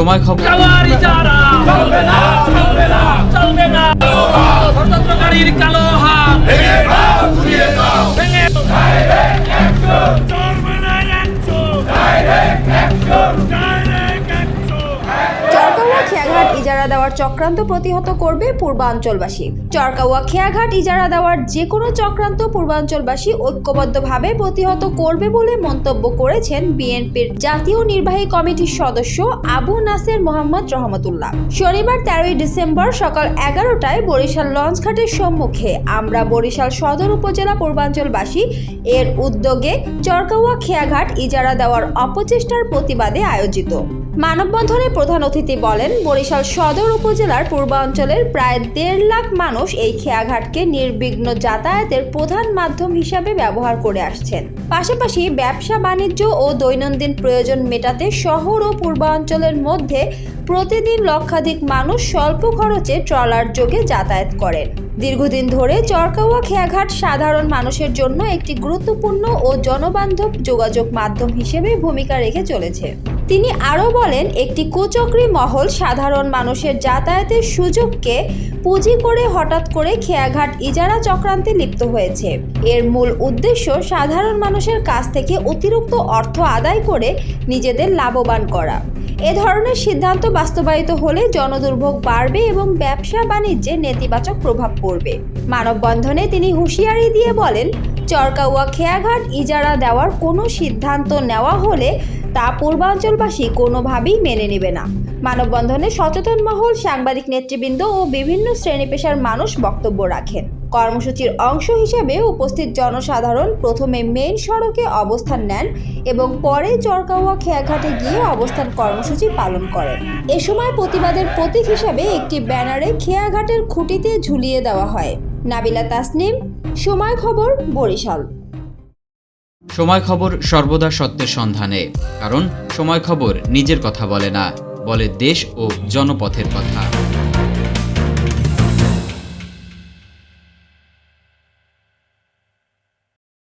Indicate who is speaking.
Speaker 1: সময় খবর
Speaker 2: ইজারা দেওয়ার চক্রান্ত প্রতিহত করবে পূর্বাঞ্চলবাসী। চরকাওয়া খেয়াঘাট ইজারা দেওয়ার যে কোনো চক্রান্ত পূর্বাঞ্চলবাসী ঐক্যবদ্ধভাবে প্রতিহত করবে বলে মন্তব্য করেছেন বিএনপির জাতীয় নির্বাহী কমিটির সদস্য আবু নাসের মোহাম্মদ রহমতুল্লাহ। শনিবার তেরোই ডিসেম্বর সকাল এগারোটায় বরিশাল লঞ্চঘাটের সম্মুখে আমরা বরিশাল সদর উপজেলা পূর্বাঞ্চলবাসী এর উদ্যোগে চরকাওয়া খেয়াঘাট ইজারা দেওয়ার অপচেষ্টার প্রতিবাদে আয়োজিত। মানববন্ধনে প্রধান অতিথি বলেন, বরিশাল সদর উপজেলার পূর্বাঞ্চলের প্রায় দেড় লাখ মানুষ এই খেয়াঘাটকে নির্বিঘ্ন যাতায়াতের প্রধান মাধ্যম হিসাবে ব্যবহার করে আসছেন। পাশাপাশি ব্যবসা, বাণিজ্য ও দৈনন্দিন প্রয়োজন মেটাতে শহর ও পূর্বাঞ্চলের মধ্যে প্রতিদিন লক্ষাধিক মানুষ স্বল্প খরচে ট্রলার যোগে যাতায়াত করেন। দীর্ঘদিন ধরে চরকাওয়া খেয়াঘাট সাধারণ মানুষের জন্য একটি গুরুত্বপূর্ণ ও জনবান্ধব যোগাযোগ মাধ্যম হিসেবে ভূমিকা রেখে চলেছে। তিনি আরও বলেন, একটি কুচক্রী মহল সাধারণ মানুষের যাতায়াতের সুযোগকে পুঁজি করে হঠাৎ করে খেয়াঘাট ইজারা চক্রান্তে লিপ্ত হয়েছে। এর মূল উদ্দেশ্য সাধারণ মানুষের কাছ থেকে অতিরিক্ত অর্থ আদায় করে নিজেদের লাভবান করা। এ ধরনের সিদ্ধান্ত বাস্তবায়িত হলে জনদুর্ভোগ বাড়বে এবং ব্যবসা বাণিজ্যে নেতিবাচক প্রভাব পড়বে। মানববন্ধনে তিনি হুঁশিয়ারি দিয়ে বলেন চরকাউয়া খেয়াঘাট ইজারা দেওয়ার কোনো সিদ্ধান্ত নেওয়া হলে তা পূর্বাঞ্চলবাসী কোনোভাবেই মেনে নেবে না। মানববন্ধনে সচেতন মহল, সাংবাদিক নেতৃবৃন্দ ও বিভিন্ন শ্রেণি পেশার মানুষ বক্তব্য রাখেন। কর্মসূচির অংশ হিসেবে উপস্থিত জনসাধারণ প্রথমে মেন সড়কে অবস্থান নেন এবং পরে চরকাওয়া খেয়াঘাটে গিয়ে অবস্থান কর্মসূচি পালন করেন। এ সময় প্রতিবাদের প্রতীক হিসাবে একটি ব্যানারে খেয়াঘাটের খুঁটিতে ঝুলিয়ে দেওয়া হয়। নাবিলা তাসনিম, সময় খবর বরিশাল।
Speaker 1: সময় খবর সর্বদা সত্যের সন্ধানে, কারণ সময় খবর নিজের কথা বলে না, বলে দেশ ও জনপথের কথা।